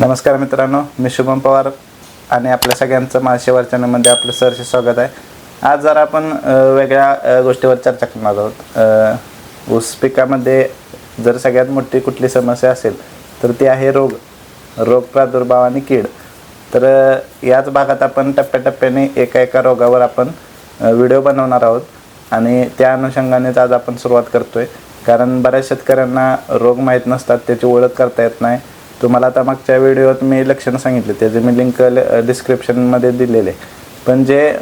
नमस्कार मित्रांनो मी शुभम पवार आणि आपल्या सगळ्यांचं माझ्या चॅनलमध्ये आपलं सरचे स्वागत आहे. आज जरा आपण वेगळ्या गोष्टीवर चर्चा करणार आहोत. ऊस पिकामध्ये जर सगळ्यात मोठी कुठली समस्या असेल तर ती आहे रोग. रोग प्रादुर्भाव आणि कीड. तर याच भागात आपण टप्प्याटप्प्याने एका एका रोगावर आपण व्हिडिओ बनवणार आहोत आणि त्या अनुषंगानेच आज आपण सुरुवात करतोय. कारण बऱ्याच शेतकऱ्यांना रोग माहीत नसतात त्याची ओळख करता येत नाही. तुम्हाला आता मागच्या व्हिडिओत मी लक्षणं सांगितले त्याचे मी लिंक डिस्क्रिप्शनमध्ये दिलेले. पण जे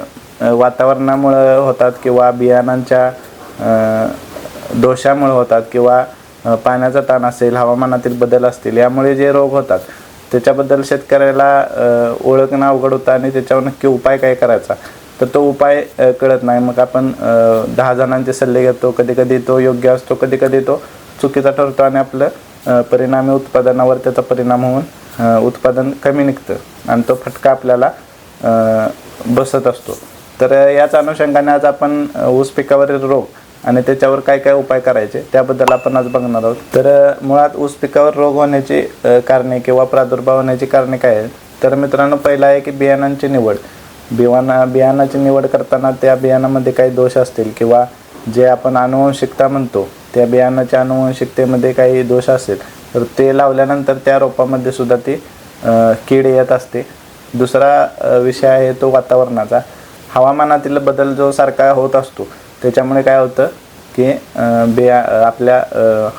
वातावरणामुळं होतात किंवा बियाणांच्या अ, दोषामुळे होतात किंवा पाण्याचा ताण असेल हवामानातील बदल असतील यामुळे जे रोग होतात त्याच्याबद्दल शेतकऱ्याला ओळखणं अवघड होतं आणि त्याच्यावर नक्की उपाय काय करायचा? तर तो उपाय कळत नाही. मग आपण दहा जणांचे सल्ले घेतो कधी कधी तो योग्य असतो कधी कधी तो चुकीचा ठरतो आणि आपलं परिणामी उत्पादनावर त्याचा परिणाम होऊन उत्पादन कमी निघतं आणि तो फटका आपल्याला बसत असतो. तर याच अनुषंगाने आज आपण ऊस पिकावरील रोग आणि त्याच्यावर काय काय उपाय करायचे त्याबद्दल आपण आज बघणार आहोत. तर मुळात ऊस पिकावर रोग होण्याची कारणे किंवा प्रादुर्भाव होण्याची कारणे काय आहेत? तर मित्रांनो पहिलं आहे की बियाणांची निवड. बियाणा बियाणाची निवड करताना त्या बियाणामध्ये काही दोष असतील किंवा जे आपण अनुवंशिकता म्हणतो त्या बियाणाच्या अनुवंशिकतेमध्ये काही दोष असेल तर ते लावल्यानंतर त्या रोपामध्ये सुद्धा ती कीड येत असते. दुसरा विषय आहे तो वातावरणाचा. हवामानातील बदल जो सारखा होत असतो त्याच्यामुळे काय होतं की बिया आपल्या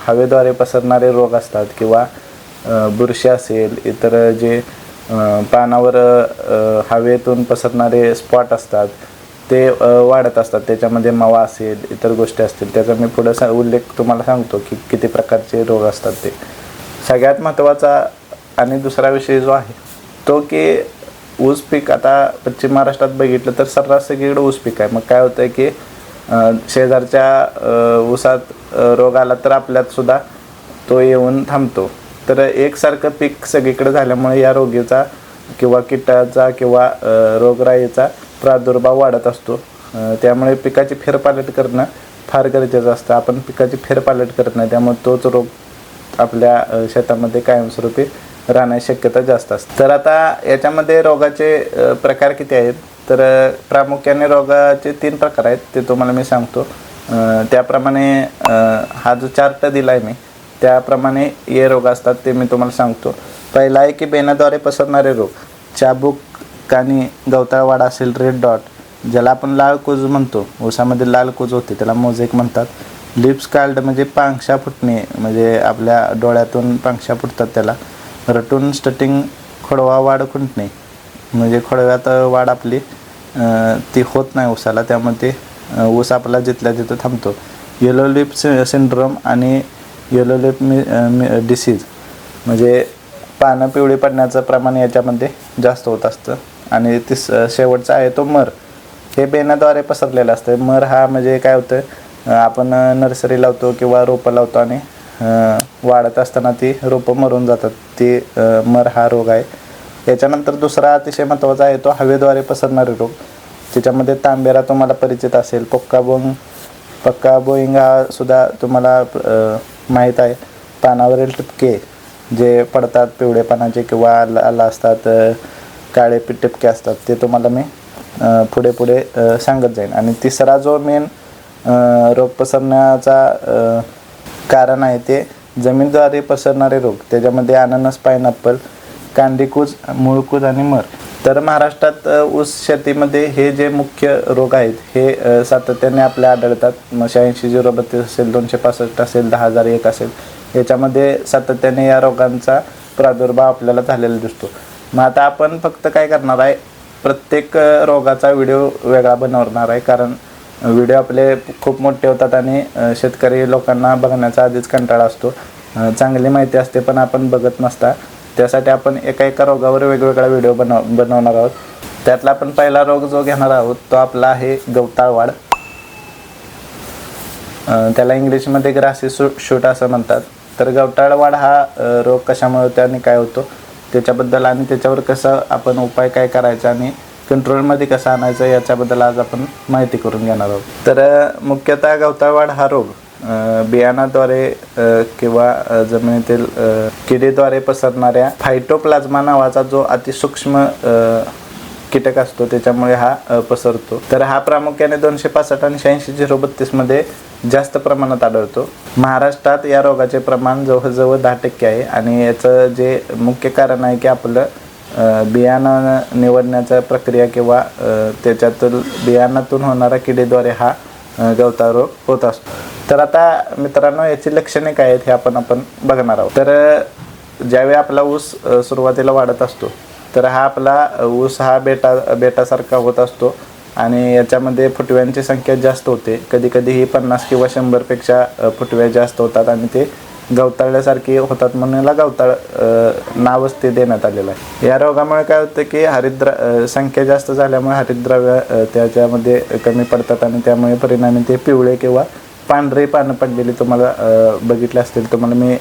हवेद्वारे पसरणारे रोग असतात किंवा बुरशी असेल इतर जे पानावर हवेतून पसरणारे स्पॉट असतात ते वाढत असतात. त्याच्यामध्ये मावा असेल इतर गोष्टी असतील त्याचा मी पुढं सा उल्लेख तुम्हाला सांगतो की किती प्रकारचे रोग असतात ते. सगळ्यात महत्त्वाचा आणि दुसरा विषय जो आहे तो की ऊस पीक आता पश्चिम महाराष्ट्रात बघितलं तर सर्रास सगळीकडे ऊस पीक आहे. मग काय होतं आहे की शेजारच्या ऊसात रोग आला तर आपल्यात सुद्धा तो येऊन थांबतो. तर एकसारखं पीक सगळीकडे झाल्यामुळे या रोगीचा किंवा किटाचा किंवा रोगराईचा प्रादुर्भाव वाढत असतो. त्यामुळे पिकाची फेरपालट करणं फार गरजेचं असतं. आपण पिकाची फेरपालट करत नाही त्यामुळे तोच रोग आपल्या शेतामध्ये कायमस्वरूपी राहण्याची शक्यता जास्त असते. तर आता याच्यामध्ये रोगाचे प्रकार किती आहेत? तर प्रामुख्याने रोगाचे तीन प्रकार आहेत ते तुम्हाला मी सांगतो. त्याप्रमाणे हा जो चार्ट दिला आहे मी त्याप्रमाणे हे रोग असतात ते मी तुम्हाला सांगतो. पहिला आहे की बेनाद्वारे पसरणारे रोग. चाबूक ठिकाणी गवताळवाडा असेल रेड डॉट ज्याला आपण लाल कोज म्हणतो ऊसामध्ये लाल कोज होते त्याला मोझेक म्हणतात. लिप्स कार्ड म्हणजे पांक्षा फुटणे म्हणजे आपल्या डोळ्यातून पांक्षा फुटतात त्याला. रटून स्टटिंग खोडवा वाढ खुंटणे म्हणजे खोडव्यात वाढ आपली ती होत नाही ऊसाला त्यामध्ये ते ऊस आपला जिथल्या तिथं थांबतो. येलो लिप सिंड्रोम आणि येलो लिप मी डिसीज म्हणजे पानं पिवळी पडण्याचं प्रमाण याच्यामध्ये जास्त होत असतं. आणि तिस शेवटचा आहे तो मर. हे बेनाद्वारे पसरलेलं असतं. मर हा म्हणजे काय होतं? आपण नर्सरी लावतो किंवा रोपं लावतो आणि वाढत असताना ती रोपं मरून जातात. ती मर हा रोग आहे. याच्यानंतर दुसरा अतिशय महत्त्वाचा आहे तो हवेद्वारे पसरणारे रोग. त्याच्यामध्ये तांबेरा तुम्हाला परिचित असेल. पक्का बोंग पक्का बोईंग हा सुद्धा तुम्हाला माहीत आहे. पानावरील टिपके जे पडतात पिवळे पानाचे किंवा आला असतात काळे टिपके असतात ते तुम्हाला मी पुढे पुढे सांगत जाईन. आणि तिसरा जो मेन रोग पसरण्याचा कारण आहे ते जमीनद्वारे पसरणारे रोग. त्याच्यामध्ये अननस पायनॅपल कांदीकूज मुळकूज आणि मर. तर महाराष्ट्रात ऊस शेतीमध्ये हे जे मुख्य रोग आहेत हे सातत्याने आपल्या आढळतात. मग शहाऐंशी झिरो बत्तीस असेल दोनशे पासष्ट असेल दहा हजार एक असेल याच्यामध्ये सातत्याने या रोगांचा प्रादुर्भाव आपल्याला झालेला दिसतो. मग आता आपण फक्त काय करणार आहे प्रत्येक रोगाचा व्हिडिओ वेगळा बनवणार आहे. कारण व्हिडिओ आपले खूप मोठे होतात आणि शेतकरी लोकांना बघण्याचा आधीच कंटाळा असतो. चांगली माहिती असते पण आपण बघत नसता. त्यासाठी आपण एका एका रोगावर वेगवेगळा व्हिडिओ बनव बनवणार आहोत. त्यातला आपण पहिला रोग जो घेणार आहोत तो आपला आहे गवताळवाड. त्याला इंग्लिशमध्ये ग्रासी शूट असं म्हणतात. तर गवताळवाड हा रोग कशामुळे होतो आणि काय होतो? त्याच्याबद्दल आणि त्याच्यावर कसं आपण उपाय काय करायचा आणि कंट्रोलमध्ये कसं आणायचं याच्याबद्दल आज आपण माहिती करून घेणार आहोत. तर मुख्यतः गवताळवाड हा रोग बियाणाद्वारे किंवा जमिनीतील किडीद्वारे पसरणाऱ्या फायटोप्लाझ्मा नावाचा जो अतिसूक्ष्म कीटक असतो त्याच्यामुळे हा पसरतो. तर हा प्रामुख्याने दोनशे पासष्ट आणि शहाऐंशी झिरो बत्तीसमध्ये जास्त प्रमाणात आढळतो. महाराष्ट्रात या रोगाचे प्रमाण जवळजवळ दहा टक्के आहे आणि याचं जे मुख्य कारण आहे की आपलं बियाणं निवडण्याचा प्रक्रिया किंवा त्याच्यातून बियाणातून होणारा किडीद्वारे हा गवता रोग होत असतो. तर आता मित्रांनो याची लक्षणे काय आहेत हे आपण आपण बघणार आहोत. तर ज्यावेळी आपला ऊस सुरुवातीला वाढत असतो तर हा आपला ऊस हा बेटा बेटासारखा होत असतो आणि याच्यामध्ये फुटव्यांची संख्या जास्त होते. कधी कधी ही पन्नास किंवा शंभरपेक्षा फुटव्या जास्त होतात आणि ते गवताळल्यासारखे होतात म्हणून याला गवताळ नावच ते देण्यात आलेलं आहे. या रोगामुळे काय होतं की हरिद्रा संख्या जास्त झाल्यामुळे हरिद्रव्य त्याच्यामध्ये कमी पडतात आणि त्यामुळे परिणामी ते पिवळे किंवा पांढरे पानं पडलेली तुम्हाला बघितले असतील तुम्हाला मी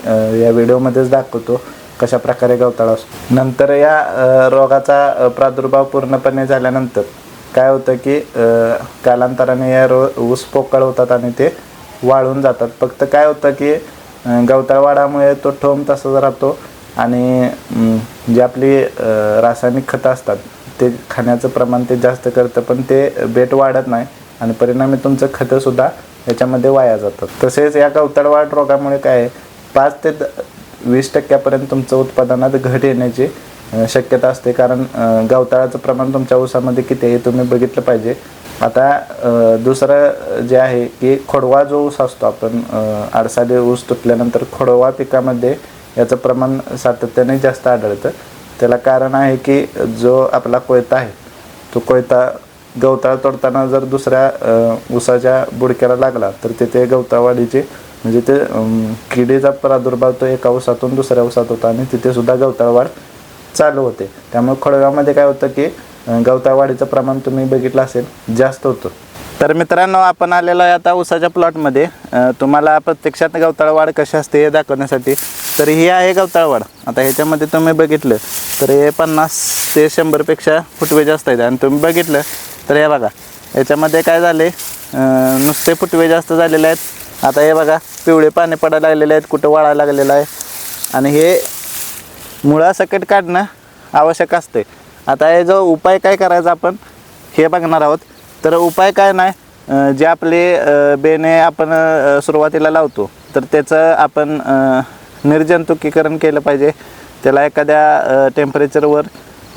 या व्हिडिओमध्येच दाखवतो. कशा प्रकारे गवताळ असतो. नंतर या रोगाचा प्रादुर्भाव पूर्णपणे झाल्यानंतर काय होतं की कालांतराने या रो ऊस पोकळ होतात आणि ते वाळून जातात. फक्त काय होतं की गवताळ वाढामुळे तो ठोम तसाच राहतो आणि जी आपली रासायनिक खतं असतात ते खाण्याचं प्रमाण ते जास्त करतं पण ते बेट वाढत नाही आणि परिणामी तुमचं खतंसुद्धा याच्यामध्ये वाया जातात तसेच या गवताळ वाढ रोगामुळे काय आहे पाच ते द वीस टक्क्यापर्यंत तुमचं उत्पादनात घट येण्याची शक्यता असते. कारण गवताळाचं प्रमाण तुमच्या ऊसामध्ये किती आहे हे तुम्ही बघितलं पाहिजे. आता दुसरं जे आहे की खोडवा जो ऊस असतो आपण आडसाडे ऊस तुटल्यानंतर खोडवा पिकामध्ये याचं प्रमाण सातत्याने जास्त आढळतं. त्याला कारण आहे की जो आपला कोयता आहे तो कोयता गवताळ तोडताना जर दुसऱ्या ऊसाच्या बुडक्याला लागला तर तिथे गवतावाडीचे म्हणजे ते किडीचा प्रादुर्भाव तो एका उसातून दुसऱ्या उसात होता आणि तिथे सुद्धा गवताळ वाढ चालू होते. त्यामुळे खोडव्यामध्ये काय होतं की गवताळवाढीचं गवताळ वाढीचं प्रमाण तुम्ही बघितलं असेल जास्त होतं. तर मित्रांनो आपण आलेलो आहे आता उसाच्या प्लॉटमध्ये. तुम्हाला प्रत्यक्षात गवताळ वाढ कशी असते हे दाखवण्यासाठी. तर ही आहे गवताळ वाढ. आता ह्याच्यामध्ये तुम्ही बघितलं तर हे पन्नास ते शंभरपेक्षा फुटवे जास्त आहेत. आणि तुम्ही बघितलं तर हे बघा याच्यामध्ये काय झाले नुसते फुटवे जास्त झालेले आहेत. आता हे बघा पिवळे पाणी पडायला लागलेले आहेत कुठं वाळायला लागलेलं आहे. आणि हे मुळासकट काढणं आवश्यक असते आता हे जो उपाय काय करायचा आपण हे बघणार आहोत. तर उपाय काय नाही जे आपले बेणे बेने आपण सुरुवातीला लावतो तर त्याचं आपण निर्जंतुकीकरण केलं पाहिजे. त्याला एखाद्या टेम्परेचरवर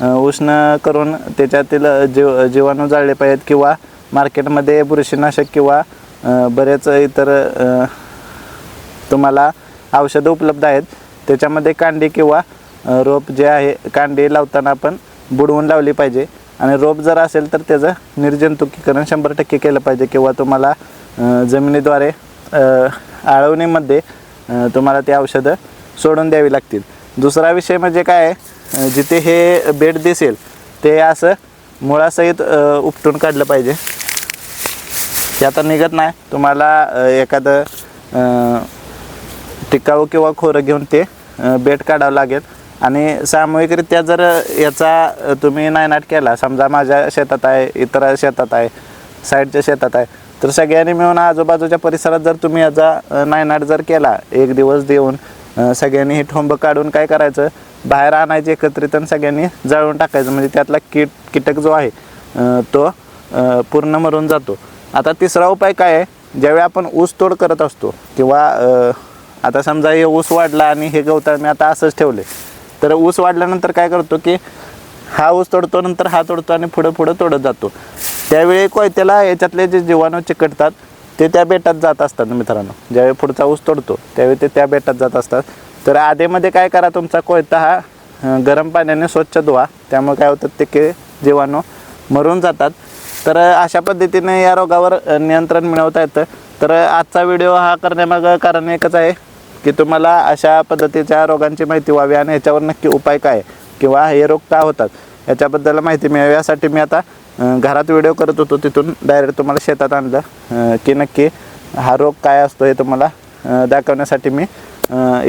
उष्ण करून त्याच्यातील जीव जीवाणू जाळले पाहिजेत किंवा मार्केटमध्ये बुरशीनाशक किंवा बरेच इतर तुम्हाला औषधं उपलब्ध आहेत. त्याच्यामध्ये कांडी किंवा रोप जे आहे कांडी लावताना आपण बुडवून लावली पाहिजे. आणि रोप जर असेल तर त्याचं निर्जंतुकीकरण शंभर टक्के केलं पाहिजे किंवा तुम्हाला जमिनीद्वारे आळवणीमध्ये तुम्हाला ते औषधं सोडून द्यावी लागतील. दुसरा विषय म्हणजे काय आहे जिथे हे बेड दिसेल ते असं मुळासहित उपटून काढलं पाहिजे. ते आता निघत नाही. तुम्हाला एखादं टिकाऊ किंवा खोरं घेऊन ते बेट काढावं लागेल. आणि सामूहिकरित्या जर याचा तुम्ही नायनाट केला समजा माझ्या शेतात आहे इतर शेतात आहे साईडच्या शेतात आहे तर सगळ्यांनी मिळून आजूबाजूच्या परिसरात जर तुम्ही याचा नायनाट जर केला एक दिवस देऊन सगळ्यांनी हे ठोंब काढून काय करायचं? बाहेर आणायचे एकत्रित आणि सगळ्यांनी जाळून टाकायचं. म्हणजे त्यातला कीट कीटक जो आहे तो पूर्ण मरून जातो. आता तिसरा उपाय काय आहे? ज्यावेळी आपण ऊस तोड करत असतो किंवा आता समजा हे ऊस वाढला आणि हे गवताळ मी आता असंच ठेवले तर ऊस वाढल्यानंतर काय करतो की हा ऊस तोडतो नंतर हा तोडतो आणि पुढं पुढं तोडत जातो. त्यावेळी कोयत्याला याच्यातले जे जीवाणू चिकटतात ते त्या बेटात जात असतात मित्रांनो. ज्यावेळी पुढचा ऊस तोडतो त्यावेळी ते त्या बेटात जात असतात. तर आधेमध्ये काय करा तुमचा कोयता हा गरम पाण्याने स्वच्छ धुवा. त्यामुळे काय होतं ते के जीवाणू मरून जातात. तर अशा पद्धतीने या रोगावर नियंत्रण मिळवता येतं. तर आजचा व्हिडिओ हा करण्यामागं कारण एकच आहे की तुम्हाला अशा पद्धतीच्या रोगांची माहिती व्हावी आणि याच्यावर नक्की उपाय काय आहे किंवा हे रोग का होतात याच्याबद्दल माहिती मिळावी. यासाठी मी आता घरात व्हिडिओ करत होतो तिथून डायरेक्ट तुम्हाला शेतात आणलं की नक्की हा रोग काय असतो हे तुम्हाला दाखवण्यासाठी मी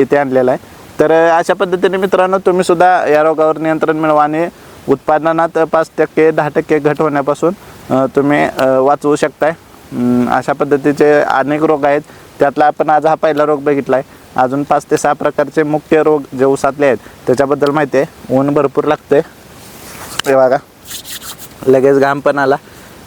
इथे आणलेला आहे. तर अशा पद्धतीने मित्रांनो तुम्ही सुद्धा या रोगावर नियंत्रण मिळवा आणि उत्पादनात पाच टक्के दहा टक्के घट होण्यापासून तुम्ही वाचवू शकताय. अशा पद्धतीचे अनेक रोग आहेत. त्यातला आपण आज हा पहिला रोग बघितला आहे अजून पाच ते सहा प्रकारचे मुख्य रोग जे ऊसातले आहेत त्याच्याबद्दल माहिती आहे. ऊन भरपूर लागते हे बघा. लगेच घाम पण आला.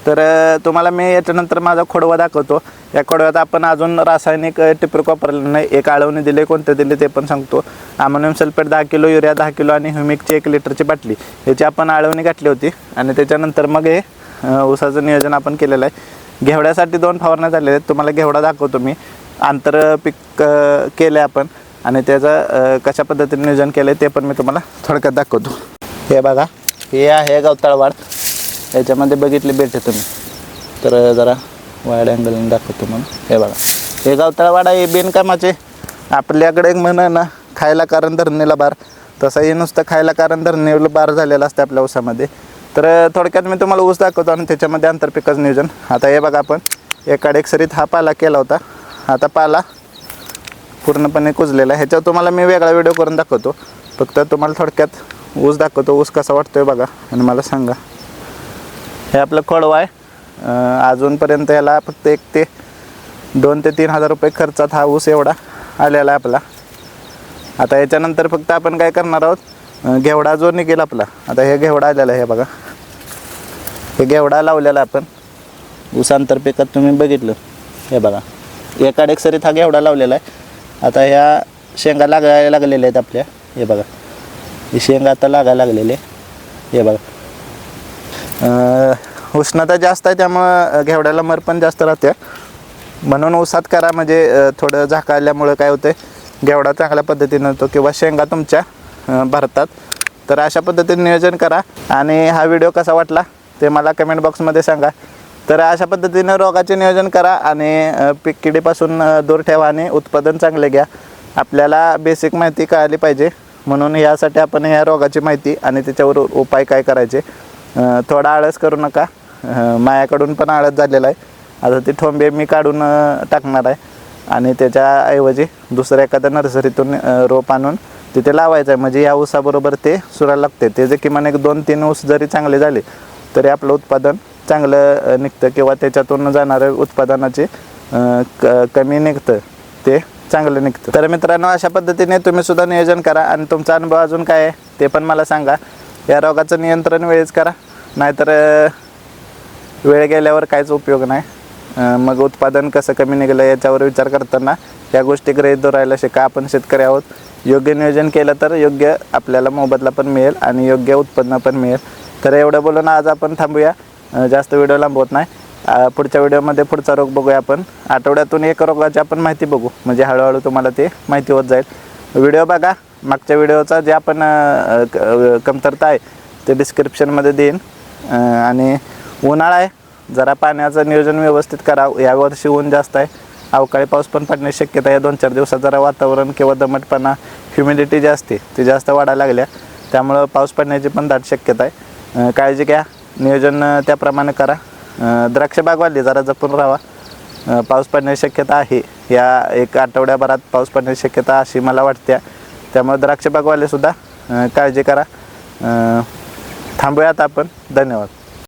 तर तुम्हाला मी याच्यानंतर माझा खोडवा दाखवतो. या खोडव्यात आपण अजून रासायनिक टिपरूक वापरलेलं नाही. एक आळवणी दिले कोणते दिले ते पण सांगतो. अमोनियम सल्फेट दहा किलो युरिया दहा किलो आणि ह्युमिकची एक लिटरची बाटली. याची आपण आळवणी घातली होती. आणि त्याच्यानंतर मग हे ऊसाचं नियोजन आपण केलेलं आहे. घेवड्यासाठी दोन फवारण्या झालेल्या आहेत. तुम्हाला घेवडा दाखवतो मी. आंतर पीक अ, केलं आपण आणि त्याचं कशा पद्धतीने नियोजन केलं आहे ते पण मी तुम्हाला थोडक्यात दाखवतो. हे बघा हे आहे गवताळवाड. याच्यामध्ये बघितली भेटे तुम्ही. तर जरा वाईड अँगलने दाखवतो म्हणून. हे बघा हे गावताळवाडा हे बिनकामाचे. आपल्याकडे एक म्हण आहे ना खायला कारण धरणीला बार. तसंही नुसतं खायला कारण धरणीला बार झालेलं असतं आपल्या उसामध्ये तर थोडक्यात मी तुम्हाला ऊस दाखवतो आणि त्याच्यामध्ये आंतरपिकाचं नियोजन. आता हे बघा आपण एकाड एक सरीत हा पाला केला होता. आता पाला पूर्णपणे कुजलेला ह्याच्यावर तुम्हाला मी वेगळा व्हिडिओ करून दाखवतो. फक्त तुम्हाला थोडक्यात ऊस दाखवतो ऊस कसा वाटतो आहे बघा आणि मला सांगा. हे आपलं खोडवा आहे. अजूनपर्यंत याला फक्त एक ते दोन ते तीन हजार रुपये खर्चात हा ऊस एवढा आलेला आहे आपला. आता याच्यानंतर फक्त आपण काय करणार आहोत? घेवडा जो निघेल आपला. आता हे घेवडा आलेला आहे हे बघा. घेवडा लावलेला आपण. ऊसांतर पिकात तुम्ही बघितलं. हे बघा. एकाड एक सरीत हा घेवडा लावलेला आहे. आता ह्या शेंगा लागायला लागलेल्या आहेत आपल्या. हे बघा. ही शेंगा आता लागायला लागलेले हे बघा. उष्णता जास्त आहे त्यामुळं घेवड्याला मर पण जास्त राहते. म्हणून ऊसात करा म्हणजे थोडं झाकाळल्यामुळं काय होतं घेवडा चांगल्या पद्धतीनं होतो किंवा शेंगा तुमच्या भरतात. तर अशा पद्धतीने नियोजन करा. आणि हा व्हिडिओ कसा वाटला? ते मला कमेंट बॉक्समध्ये सांगा. तर अशा पद्धतीनं रोगाचे नियोजन करा आणि पीक किडीपासून दूर ठेवा आणि उत्पादन चांगले घ्या. आपल्याला बेसिक माहिती कळाली पाहिजे. म्हणून यासाठी आपण ह्या रोगाची माहिती आणि त्याच्यावर उपाय काय करायचे थोडा आळस करू नका. मायाकडून पण आळस झालेला आहे. आता ती ठोंबे मी काढून टाकणार आहे. आणि त्याच्याऐवजी दुसऱ्या एखाद्या नर्सरीतून रोप आणून तिथे लावायचं आहे. म्हणजे या ऊसाबरोबर ते सुरायला लागते. ते जे किमान एक दोन तीन ऊस जरी चांगले झाले तरी आपलं उत्पादन चांगलं निघतं किंवा त्याच्यातून जाणारं उत्पादनाचे क कमी निघतं ते चांगलं निघतं. तर मित्रांनो अशा पद्धतीने तुम्ही सुद्धा नियोजन करा आणि तुमचा अनुभव अजून काय आहे ते पण मला सांगा. या रोगाचं नियंत्रण वेळेच करा नाहीतर वेळ गेल्यावर काहीच उपयोग नाही. मग उत्पादन कसं कमी निघालं याच्यावर विचार करताना या गोष्टी गृहीत धरायला शिका. आपण शेतकरी आहोत. योग्य नियोजन केलं तर योग्य आपल्याला मोबदला पण मिळेल आणि योग्य उत्पन्न पण मिळेल. तर एवढं बोलून आज आपण थांबूया. जास्त व्हिडिओ लांबवत नाही. पुढच्या व्हिडिओमध्ये पुढचा रोग बघूया आपण. आठवड्यातून एक रोगाची आपण माहिती बघू. म्हणजे हळूहळू तुम्हाला ते माहिती होत जाईल. व्हिडिओ बघा. मागच्या व्हिडिओचा जे आपण क- कमतरता आहे ते डिस्क्रिप्शनमध्ये देईन. आणि उन्हाळा आहे. जरा पाण्याचं नियोजन व्यवस्थित करा. यावर्षी ऊन जास्त आहे. अवकाळी पाऊस पण पडण्याची शक्यता आहे. दोन चार दिवसात जरा वातावरण किंवा दमटपणा ह्युमिडिटी जी असते ती जास्त वाढायला लागल्या. त्यामुळं पाऊस पडण्याची पण दाट शक्यता आहे. काळजी घ्या. नियोजन अं, त्याप्रमाणे करा. अं, द्राक्ष बागवाली जरा जपून राहा. पाऊस पडण्याची शक्यता आहे. या एक आठवड्याभरात पाऊस पडण्याची शक्यता अशी मला वाटते. त्यामुळे द्राक्ष काळजी करा. थांबूयात आपण. धन्यवाद.